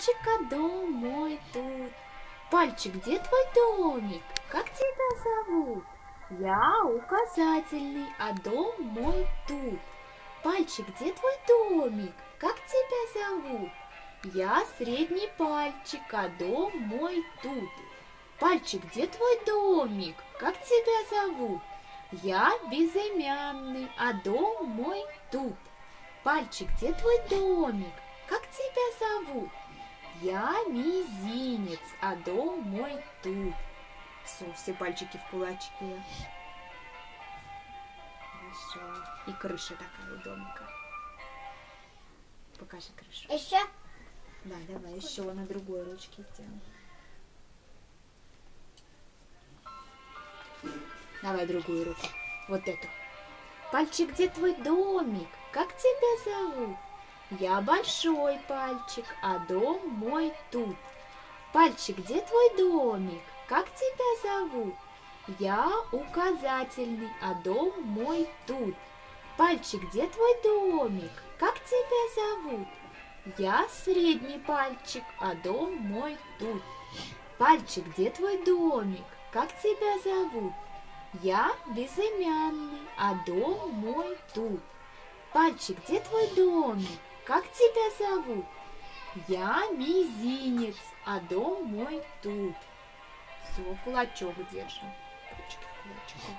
пальчик, а дом мой тут. Пальчик, где твой домик? Как тебя зовут? Я указательный, а дом мой тут. Пальчик, где твой домик? Как тебя зовут? Я средний пальчик, а дом мой тут. Пальчик, где твой домик? Как тебя зовут? Я безымянный, а дом мой тут. Пальчик, где твой домик? Как тебя зовут? Я мизинец, а дом мой тут. Все, все пальчики в кулачке. Хорошо. И крыша такая у домика. Покажи крышу. Еще Да, давай еще на другой ручке сделаем. Давай другую руку. Вот эту. Пальчик, где твой домик? Как тебя зовут? Я большой пальчик, а дом мой тут. Пальчик, где твой домик? Как тебя зовут? Я указательный, а дом мой тут. Пальчик, где твой домик? Как тебя зовут? Я средний пальчик, а дом мой тут. Пальчик, где твой домик? Как тебя зовут? Я безымянный, а дом мой тут. Пальчик, где твой домик? Как тебя зовут? Я мизинец, а дом мой тут. Все, кулачок держим. Ручки кулачком.